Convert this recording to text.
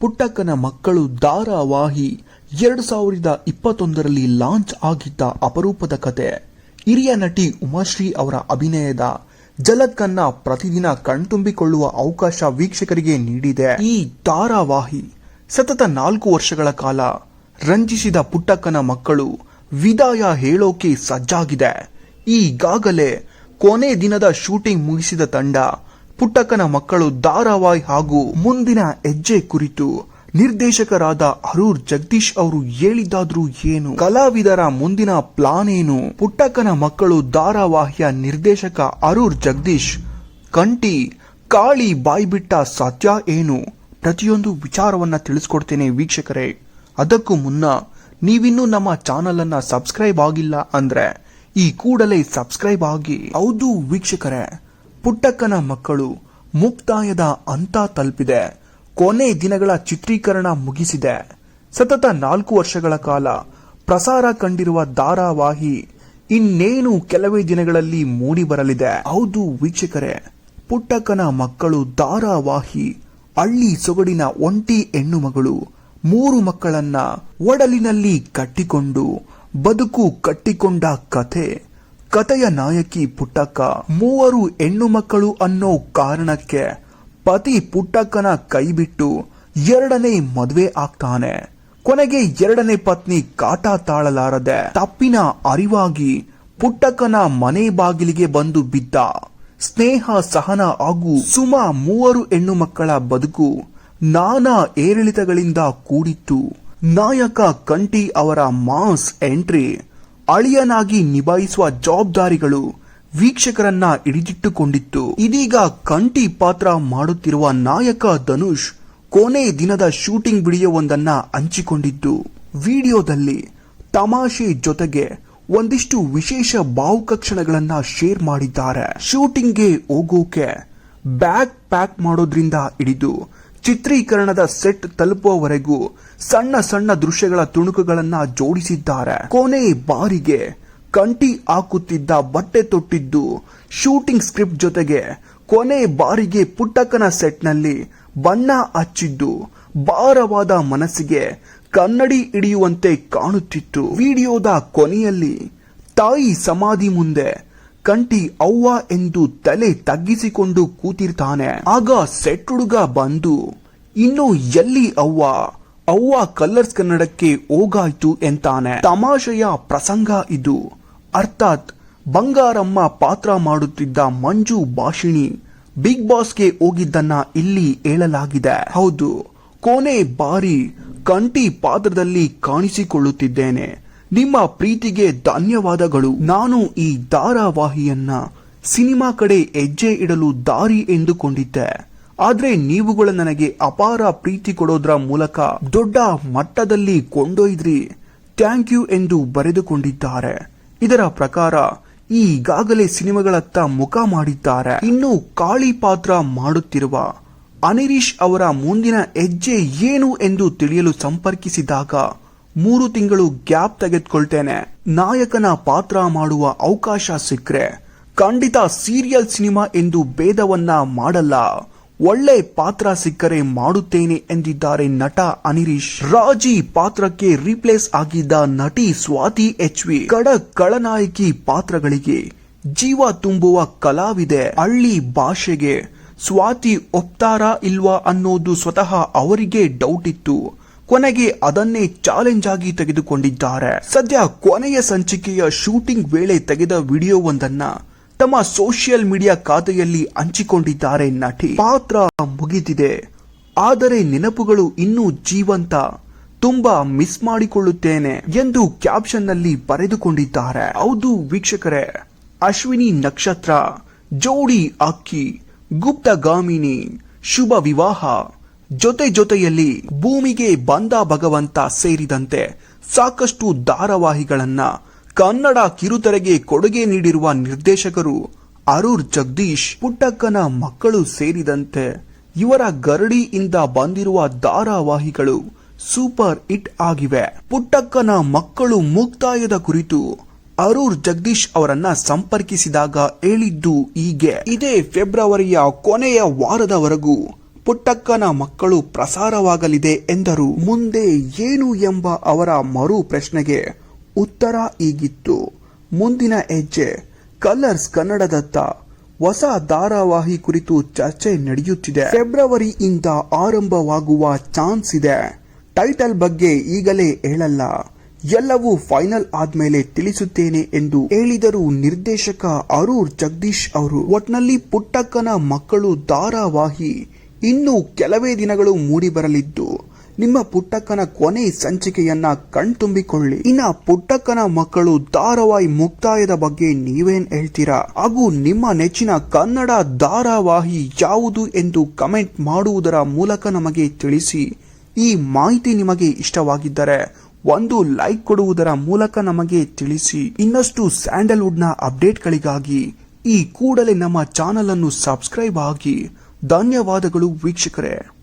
ಪುಟ್ಟಕ್ಕನ ಮಕ್ಕಳು ಧಾರಾವಾಹಿ ಎರಡು ಸಾವಿರದ ಇಪ್ಪತ್ತೊಂದರಲ್ಲಿ ಲಾಂಚ್ ಆಗಿದ್ದ ಅಪರೂಪದ ಕತೆ. ಹಿರಿಯ ನಟಿ ಉಮಾಶ್ರೀ ಅವರ ಅಭಿನಯದ ಜಲತ್ಕನ್ನ ಪ್ರತಿದಿನ ಕಣ್ತುಂಬಿಕೊಳ್ಳುವ ಅವಕಾಶ ವೀಕ್ಷಕರಿಗೆ ನೀಡಿದೆ. ಈ ಧಾರಾವಾಹಿ ಸತತ ನಾಲ್ಕು ವರ್ಷಗಳ ಕಾಲ ರಂಜಿಸಿದ ಪುಟ್ಟಕ್ಕನ ಮಕ್ಕಳು ವಿದಾಯ ಹೇಳೋಕೆ ಸಜ್ಜಾಗಿದೆ. ಈಗಾಗಲೇ ಕೊನೆ ದಿನದ ಶೂಟಿಂಗ್ ಮುಗಿಸಿದ ತಂಡ ಪುಟ್ಟಕ್ಕನ ಮಕ್ಕಳು ಧಾರಾವಾಹಿ ಹಾಗೂ ಮುಂದಿನ ಹೆಜ್ಜೆ ಕುರಿತು ನಿರ್ದೇಶಕರಾದ ಅರೂರ್ ಜಗದೀಶ್ ಅವರು ಹೇಳಿದಾದ್ರೂ ಏನು? ಕಲಾವಿದರ ಮುಂದಿನ ಪ್ಲಾನ್ ಏನು? ಪುಟ್ಟಕ್ಕನ ಮಕ್ಕಳು ಧಾರಾವಾಹಿಯ ನಿರ್ದೇಶಕ ಅರೂರ್ ಜಗದೀಶ್ ಕಂಟಿ ಕಾಳಿ ಬಾಯ್ಬಿಟ್ಟ ಸತ್ಯ ಏನು? ಪ್ರತಿಯೊಂದು ವಿಚಾರವನ್ನ ತಿಳಿಸ್ಕೊಡ್ತೇನೆ ವೀಕ್ಷಕರೇ. ಅದಕ್ಕೂ ಮುನ್ನ ನೀವಿನ್ನೂ ನಮ್ಮ ಚಾನಲ್ ಅನ್ನ ಸಬ್ಸ್ಕ್ರೈಬ್ ಆಗಿಲ್ಲ ಅಂದ್ರೆ ಈ ಕೂಡಲೇ ಸಬ್ಸ್ಕ್ರೈಬ್ ಆಗಿ. ಹೌದು ವೀಕ್ಷಕರೇ. ಪುಟ್ಟಕ್ಕನ ಮಕ್ಕಳು ಮುಕ್ತಾಯದ ಅಂತ ತಲುಪಿದೆ. ಕೊನೆ ದಿನಗಳ ಚಿತ್ರೀಕರಣ ಮುಗಿಸಿದೆ. ಸತತ ನಾಲ್ಕು ವರ್ಷಗಳ ಕಾಲ ಪ್ರಸಾರ ಕಂಡಿರುವ ಧಾರಾವಾಹಿ ಇನ್ನೇನು ಕೆಲವೇ ದಿನಗಳಲ್ಲಿ ಮೂಡಿ ಬರಲಿದೆ. ಹೌದು ವೀಕ್ಷಕರೇ, ಪುಟ್ಟಕ್ಕನ ಮಕ್ಕಳು ಧಾರಾವಾಹಿ, ಹಳ್ಳಿ ಸೊಗಡಿನ ಒಂಟಿ ಹೆಣ್ಣು ಮಗಳು, ಮೂರು ಮಕ್ಕಳನ್ನ ಒಡಲಿನಲ್ಲಿ ಕಟ್ಟಿಕೊಂಡು, ಬದುಕು ಕಟ್ಟಿಕೊಂಡ ಕಥೆ ಕಥೆಯ ನಾಯಕಿ ಪುಟ್ಟಕ್ಕ ಮೂವರು ಹೆಣ್ಣು ಮಕ್ಕಳು ಅನ್ನೋ ಕಾರಣಕ್ಕೆ ಪತಿ ಪುಟ್ಟಕ್ಕನ ಕೈಬಿಟ್ಟು ಎರಡನೇ ಮದುವೆ ಆಗ್ತಾನೆ. ಕೊನೆಗೆ ಎರಡನೇ ಪತ್ನಿ ಕಾಟ ತಾಳಲಾರದೆ ತಪ್ಪಿನ ಅರಿವಾಗಿ ಪುಟ್ಟಕ್ಕನ ಮನೆ ಬಾಗಿಲಿಗೆ ಬಂದು ಬಿದ್ದ. ಸ್ನೇಹ ಸಹನ ಹಾಗೂ ಸುಮ ಮೂವರು ಹೆಣ್ಣು ಮಕ್ಕಳ ಬದುಕು ನಾನಾ ಏರಿಳಿತಗಳಿಂದ ಕೂಡಿತ್ತು. ನಾಯಕ ಕಂಟಿ ಅವರ ಮಾಸ್ ಎಂಟ್ರಿ ಅಳಿಯನಾಗಿ ನಿಭಾಯಿಸುವ ಜವಾಬ್ದಾರಿಗಳು ವೀಕ್ಷಕರನ್ನ ಹಿಡಿದಿಟ್ಟುಕೊಂಡಿತ್ತು. ಇದೀಗ ಕಂಟಿ ಪಾತ್ರ ಮಾಡುತ್ತಿರುವ ನಾಯಕ ಧನುಷ್ ಕೊನೆ ದಿನದ ಶೂಟಿಂಗ್ ವಿಡಿಯೋವೊಂದನ್ನ ಹಂಚಿಕೊಂಡಿದ್ದು, ವಿಡಿಯೋದಲ್ಲಿ ತಮಾಷೆ ಜೊತೆಗೆ ಒಂದಿಷ್ಟು ವಿಶೇಷ ಭಾವುಕ ಕ್ಷಣಗಳನ್ನ ಶೇರ್ ಮಾಡಿದ್ದಾರೆ. ಶೂಟಿಂಗ್ಗೆ ಹೋಗೋಕೆ ಬ್ಯಾಗ್ ಪ್ಯಾಕ್ ಮಾಡೋದ್ರಿಂದ ಹಿಡಿದು ಚಿತ್ರೀಕರಣದ ಸೆಟ್ ತಲುಪುವವರೆಗೂ ಸಣ್ಣ ಸಣ್ಣ ದೃಶ್ಯಗಳ ತುಣುಕುಗಳನ್ನ ಜೋಡಿಸಿದ್ದಾರೆ. ಕೊನೆ ಬಾರಿಗೆ ಕಂಟಿ ಹಾಕುತ್ತಿದ್ದ ಬಟ್ಟೆ ತೊಟ್ಟಿದ್ದು ಶೂಟಿಂಗ್ ಸ್ಕ್ರಿಪ್ಟ್ ಜೊತೆಗೆ ಕೊನೆ ಬಾರಿಗೆ ಪುಟ್ಟಕ್ಕನ ಸೆಟ್ನಲ್ಲಿ ಬಣ್ಣ ಹಚ್ಚಿದ್ದು ಭಾರವಾದ ಮನಸ್ಸಿಗೆ ಕನ್ನಡಿ ಹಿಡಿಯುವಂತೆ ಕಾಣುತ್ತಿತ್ತು. ವಿಡಿಯೋದ ಕೊನೆಯಲ್ಲಿ ತಾಯಿ ಸಮಾಧಿ ಮುಂದೆ ಕಂಟಿ ಅವ್ವ ಎಂದು ತಲೆ ತಗ್ಗಿಸಿಕೊಂಡು ಕೂತಿರ್ತಾನೆ. ಆಗ ಸೆಟ್ ಹುಡುಗ ಬಂದು, ಇನ್ನು ಎಲ್ಲಿ ಅವ್ವ? ಅವ್ವ ಕಲರ್ಸ್ ಕನ್ನಡಕ್ಕೆ ಹೋಗಾಯ್ತು ಎಂತಾನೆ. ತಮಾಷೆಯ ಪ್ರಸಂಗ ಇದು. ಅರ್ಥಾತ್ ಬಂಗಾರಮ್ಮ ಪಾತ್ರ ಮಾಡುತ್ತಿದ್ದ ಮಂಜು ಭಾಷಿಣಿ ಬಿಗ್ ಬಾಸ್ಗೆ ಹೋಗಿದ್ದನ್ನ ಇಲ್ಲಿ ಹೇಳಲಾಗಿದೆ. ಹೌದು, ಕೊನೆ ಬಾರಿ ಕಂಟಿ ಪಾತ್ರದಲ್ಲಿ ಕಾಣಿಸಿಕೊಳ್ಳುತ್ತಿದ್ದೇನೆ. ನಿಮ್ಮ ಪ್ರೀತಿಗೆ ಧನ್ಯವಾದಗಳು. ನಾನು ಈ ಧಾರಾವಾಹಿಯನ್ನ ಸಿನಿಮಾ ಕಡೆ ಹೆಜ್ಜೆ ಇಡಲು ದಾರಿ ಎಂದುಕೊಂಡಿದ್ದೆ. ಆದ್ರೆ ನೀವುಗಳು ನನಗೆ ಅಪಾರ ಪ್ರೀತಿ ಕೊಡೋದ್ರ ಮೂಲಕ ದೊಡ್ಡ ಮಟ್ಟದಲ್ಲಿ ಕೊಂಡೊಯ್ದ್ರಿ. ಥ್ಯಾಂಕ್ ಯು ಎಂದು ಬರೆದುಕೊಂಡಿದ್ದಾರೆ. ಇದರ ಪ್ರಕಾರ ಈಗಾಗಲೇ ಸಿನಿಮಾಗಳತ್ತ ಮುಖ ಮಾಡಿದ್ದಾರೆ. ಇನ್ನು ಕಾಳಿ ಪಾತ್ರ ಮಾಡುತ್ತಿರುವ ಅನಿರೀಶ್ ಅವರ ಮುಂದಿನ ಹೆಜ್ಜೆ ಏನು ಎಂದು ತಿಳಿಯಲು ಸಂಪರ್ಕಿಸಿದಾಗ ಮೂರು ತಿಂಗಳು ಗ್ಯಾಪ್ ತೆಗೆದುಕೊಳ್ತೇನೆ. ನಾಯಕನ ಪಾತ್ರ ಮಾಡುವ ಅವಕಾಶ ಸಿಕ್ಕರೆ. ಖಂಡಿತ ಸೀರಿಯಲ್ ಸಿನಿಮಾ ಎಂದು ಭೇದವನ್ನ ಮಾಡಲ್ಲ. ಒಳ್ಳೆ ಪಾತ್ರ ಸಿಕ್ಕರೆ ಮಾಡುತ್ತೇನೆ ಎಂದಿದ್ದಾರೆ ನಟ ಅನಿರೀಶ್. ರಾಜಿ ಪಾತ್ರಕ್ಕೆ ರೀಪ್ಲೇಸ್ ಆಗಿದ್ದ ನಟಿ ಸ್ವಾತಿ ಎಚ್ ವಿ. ಕಡ ಕಳನಾಯಕಿ ಪಾತ್ರಗಳಿಗೆ ಜೀವ ತುಂಬುವ ಕಲಾವಿದೆ ಹಳ್ಳಿ ಭಾಷೆಗೆ. ಸ್ವಾತಿ ಒಪ್ತಾರಾ ಇಲ್ವಾ ಅನ್ನೋದು ಸ್ವತಃ ಅವರಿಗೆ ಡೌಟ್ ಇತ್ತು. ಕೊನೆಗೆ ಅದನ್ನೇ ಚಾಲೆಂಜ್ ಆಗಿ ತೆಗೆದುಕೊಂಡಿದ್ದಾರೆ. ಸದ್ಯ ಕೊನೆಯ ಸಂಚಿಕೆಯ ಶೂಟಿಂಗ್ ವೇಳೆ ತೆಗೆದ ವಿಡಿಯೋವೊಂದನ್ನ ತಮ್ಮ ಸೋಷಿಯಲ್ ಮೀಡಿಯಾ ಖಾತೆಯಲ್ಲಿ ಹಂಚಿಕೊಂಡಿದ್ದಾರೆ ನಟಿ. ಪಾತ್ರ ಮುಗಿದಿದೆ. ಆದರೆ ನೆನಪುಗಳು ಇನ್ನೂ ಜೀವಂತ. ತುಂಬಾ ಮಿಸ್ ಮಾಡಿಕೊಳ್ಳುತ್ತೇನೆ ಎಂದು ಕ್ಯಾಪ್ಷನ್ನಲ್ಲಿ ಬರೆದುಕೊಂಡಿದ್ದಾರೆ. ಹೌದು ವೀಕ್ಷಕರೇ, ಅಶ್ವಿನಿ ನಕ್ಷತ್ರ, ಜೋಡಿ ಅಕ್ಕಿ ಗುಪ್ತಗಾಮಿನಿ ಶುಭ ವಿವಾಹ. ಜೊತೆ ಜೊತೆಯಲ್ಲಿ ಭೂಮಿಗೆ ಬಂದ ಭಗವಂತ ಸೇರಿದಂತೆ ಸಾಕಷ್ಟು ಧಾರಾವಾಹಿಗಳನ್ನ ಕನ್ನಡ ಕಿರುತೆರೆಗೆ ಕೊಡುಗೆ ನೀಡಿರುವ ನಿರ್ದೇಶಕರು ಅರೂರ್ ಜಗದೀಶ್, ಪುಟ್ಟಕ್ಕನ ಮಕ್ಕಳು ಸೇರಿದಂತೆ ಇವರ ಗರಡಿಯಿಂದ ಬಂದಿರುವ ಧಾರಾವಾಹಿಗಳು ಸೂಪರ್ ಹಿಟ್ ಆಗಿವೆ. ಪುಟ್ಟಕ್ಕನ ಮಕ್ಕಳು ಮುಕ್ತಾಯದ ಕುರಿತು ಅರೂರ್ ಜಗದೀಶ್ ಅವರನ್ನ ಸಂಪರ್ಕಿಸಿದಾಗ ಹೇಳಿದ್ದು ಹೀಗೆ. ಇದೇ ಫೆಬ್ರವರಿಯ ಕೊನೆಯ ವಾರದವರೆಗೂ ಪುಟ್ಟಕ್ಕನ ಮಕ್ಕಳು ಪ್ರಸಾರವಾಗಲಿದೆ ಎಂದರು. ಮುಂದೆ ಏನು ಎಂಬ ಅವರ ಮರು ಪ್ರಶ್ನೆಗೆ ಉತ್ತರ ಈಗಿತ್ತು. ಮುಂದಿನ ಹೆಜ್ಜೆ, ಕಲರ್ಸ್ ಕನ್ನಡದತ್ತ ಹೊಸ ಧಾರಾವಾಹಿ ಕುರಿತು ಚರ್ಚೆ ನಡೆಯುತ್ತಿದೆ. ಫೆಬ್ರವರಿಯಿಂದ ಆರಂಭವಾಗುವ ಚಾನ್ಸ್ ಇದೆ. ಟೈಟಲ್ ಬಗ್ಗೆ ಈಗಲೇ ಹೇಳಲ್ಲ. ಎಲ್ಲವೂ ಫೈನಲ್ ಆದ್ಮೇಲೆ ತಿಳಿಸುತ್ತೇನೆ ಎಂದು ಹೇಳಿದರು ನಿರ್ದೇಶಕ ಅರೂರ್ ಜಗದೀಶ್ ಅವರು. ಒಟ್ನಲ್ಲಿ ಪುಟ್ಟಕ್ಕನ ಮಕ್ಕಳು ಧಾರಾವಾಹಿ ಇನ್ನು ಕೆಲವೇ ದಿನಗಳು ಮೂಡಿ ಬರಲಿದ್ದು ನಿಮ್ಮ ಪುಟ್ಟಕ್ಕನ ಕೊನೆ ಸಂಚಿಕೆಯನ್ನ ಕಣ್ತುಂಬಿಕೊಳ್ಳಿ. ಇನ್ನ ಪುಟ್ಟಕ್ಕನ ಮಕ್ಕಳು ಧಾರಾವಾಹಿ ಮುಕ್ತಾಯದ ಬಗ್ಗೆ ನೀವೇನ್ ಹೇಳ್ತೀರಾ? ಹಾಗೂ ನಿಮ್ಮ ನೆಚ್ಚಿನ ಕನ್ನಡ ಧಾರಾವಾಹಿ ಯಾವುದು ಎಂದು ಕಮೆಂಟ್ ಮಾಡುವುದರ ಮೂಲಕ ನಮಗೆ ತಿಳಿಸಿ. ಈ ಮಾಹಿತಿ ನಿಮಗೆ ಇಷ್ಟವಾಗಿದ್ದರೆ ಒಂದು ಲೈಕ್ ಕೊಡುವುದರ ಮೂಲಕ ನಮಗೆ ತಿಳಿಸಿ. ಇನ್ನಷ್ಟು ಸ್ಯಾಂಡಲ್ವುಡ್ನ ಅಪ್ಡೇಟ್ಗಳಿಗಾಗಿ ಈ ಕೂಡಲೇ ನಮ್ಮ ಚಾನಲ್ ಅನ್ನು ಸಬ್ಸ್ಕ್ರೈಬ್ ಆಗಿ ಧನ್ಯವಾದಗಳು ವೀಕ್ಷಕರೇ.